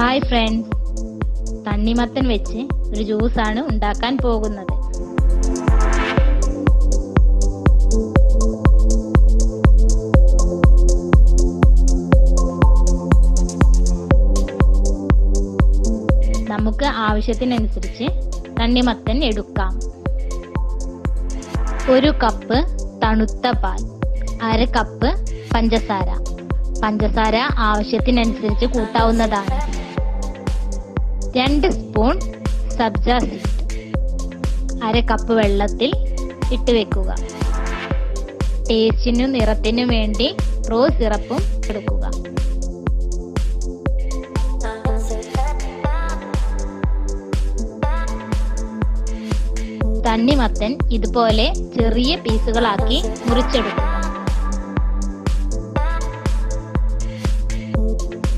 Hi friends തണ്ണിമത്തൻ വെച്ച് ഒരു ജ്യൂസാണ് ഉണ്ടാക്കാൻ പോകുന്നത്. നമുക്ക് ആവശ്യത്തിനനുസരിച്ച് തണ്ണിമത്തൻ എടുക്കാം. ഒരു കപ്പ് തണുത്ത പാൽ അര കപ്പ് പഞ്ചസാര. പഞ്ചസാര ആവശ്യത്തിനനുസരിച്ച് കൂട്ടാവുന്നതാണ്. രണ്ട് സ്പൂൺ സബ്ജ സീഡ് അര കപ്പ് വെള്ളത്തിൽ ഇട്ട് വെക്കുക. ടേസ്റ്റിനും നിറത്തിനും വേണ്ടി റോസ് സിറപ്പും എടുക്കുക. തണ്ണിമത്തൻ ഇതുപോലെ ചെറിയ പീസുകളാക്കി മുറിച്ചെടുക്കുക.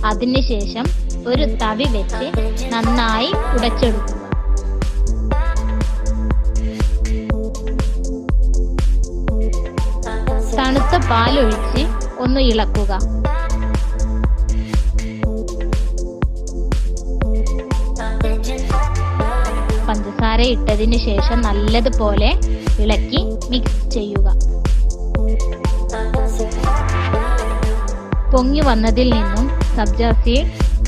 അതിനുശേഷം ഒരു തവി വെച്ച് നന്നായി ഉടച്ചെടുക്കുക തണുത്ത പാലൊഴിച്ച് ഒന്ന് ഇളക്കുക. പഞ്ചസാര ഇട്ടതിന് ശേഷം നല്ലതുപോലെ ഇളക്കി മിക്സ് ചെയ്യുക. പൊങ്ങി വന്നതിൽ നിന്നും സബ്ജ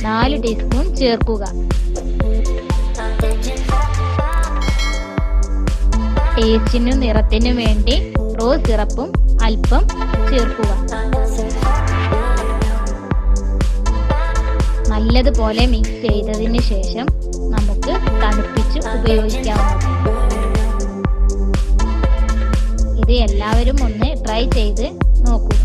നാല് ടീസ്പൂൺ ചേർക്കുക. ടേസ്റ്റിനും നിറത്തിനും വേണ്ടി റോസ് സിറപ്പും അല്പം ചേർക്കുക. നല്ലതുപോലെ മിക്സ് ചെയ്തതിന് ശേഷം നമുക്ക് തണുപ്പിച്ച് ഉപയോഗിക്കാം ഇത് എല്ലാവരും ഒന്ന് ട്രൈ ചെയ്ത് നോക്കുക.